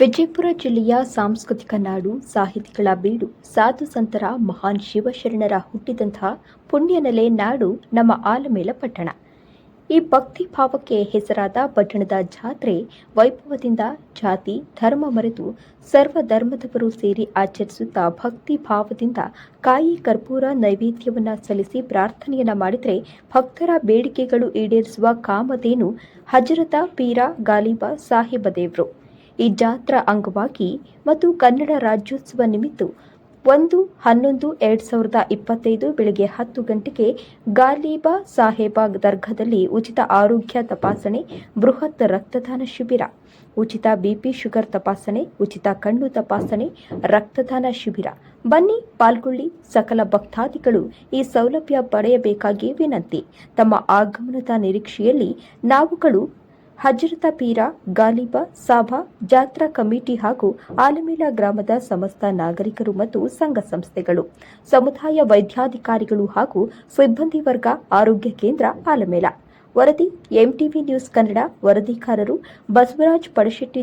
ವಿಜಯಪುರ ಜಿಲ್ಲೆಯ ಸಾಂಸ್ಕೃತಿಕ ನಾಡು, ಸಾಹಿತಿಗಳ ಬೀಡು, ಸಾಧು ಸಂತರ ಮಹಾನ್ ಶಿವಶರಣರ ಹುಟ್ಟಿದಂತಹ ಪುಣ್ಯನೆಲೆ ನಾಡು ನಮ್ಮ ಆಲಮೇಲ ಪಟ್ಟಣ. ಈ ಭಕ್ತಿ ಭಾವಕ್ಕೆ ಹೆಸರಾದ ಪಟ್ಟಣದ ಜಾತ್ರೆ ವೈಭವದಿಂದ ಜಾತಿ, ಧರ್ಮ ಮರೆತು ಸರ್ವ ಧರ್ಮದವರು ಸೇರಿ ಆಚರಿಸುತ್ತಾ ಭಕ್ತಿ ಭಾವದಿಂದ ಕಾಯಿ ಕರ್ಪೂರ ನೈವೇದ್ಯವನ್ನು ಸಲ್ಲಿಸಿ ಪ್ರಾರ್ಥನೆಯನ್ನು ಮಾಡಿದರೆ ಭಕ್ತರ ಬೇಡಿಕೆಗಳು ಈಡೇರಿಸುವ ಕಾಮಧೇನು ಹಜರತ ಪೀರ ಗಾಲಿಬ ಸಾಹೇಬ ದೇವ್ರು. ಈ ಜಾತ್ರಾ ಅಂಗವಾಗಿ ಮತ್ತು ಕನ್ನಡ ರಾಜ್ಯೋತ್ಸವ ನಿಮಿತ್ತ ಒಂದು, ಹನ್ನೊಂದು, ಎರಡ್ ಸಾವಿರದ ಇಪ್ಪತ್ತೈದು ಬೆಳಗ್ಗೆ ಹತ್ತು ಗಂಟೆಗೆ ಗಾಲಿಬಾ ಸಾಹೇಬ ದರ್ಗಾದಲ್ಲಿ ಉಚಿತ ಆರೋಗ್ಯ ತಪಾಸಣೆ, ಬೃಹತ್ ರಕ್ತದಾನ ಶಿಬಿರ, ಉಚಿತ ಬಿಪಿ ಶುಗರ್ ತಪಾಸಣೆ, ಉಚಿತ ಕಣ್ಣು ತಪಾಸಣೆ, ರಕ್ತದಾನ ಶಿಬಿರ. ಬನ್ನಿ ಪಾಲ್ಗೊಳ್ಳಿ, ಸಕಲ ಭಕ್ತಾದಿಗಳು ಈ ಸೌಲಭ್ಯ ಪಡೆಯಬೇಕಾಗಿ ವಿನಂತಿ. ತಮ್ಮ ಆಗಮನದ ನಿರೀಕ್ಷೆಯಲ್ಲಿ ನಾವುಗಳು ಹಜರತ ಪೀರ, ಗಾಲಿಬ, ಸಾಭಾ, ಜಾತ್ರಾ ಕಮಿಟಿ ಹಾಗೂ ಆಲಮೇಲ ಗ್ರಾಮದ ಸಮಸ್ತ ನಾಗರಿಕರು ಮತ್ತು ಸಂಘ ಸಂಸ್ಥೆಗಳು, ಸಮುದಾಯ ವೈದ್ಯಾಧಿಕಾರಿಗಳು ಹಾಗೂ ಸಿಬ್ಬಂದಿ ವರ್ಗ, ಆರೋಗ್ಯ ಕೇಂದ್ರ, ಆಲಮೇಲ. ವರದಿ, ಎಂಟಿವಿ ನ್ಯೂಸ್ ಕನ್ನಡ, ವರದಿಗಾರರು ಬಸವರಾಜ್ ಪಡಶೆಟ್ಟಿ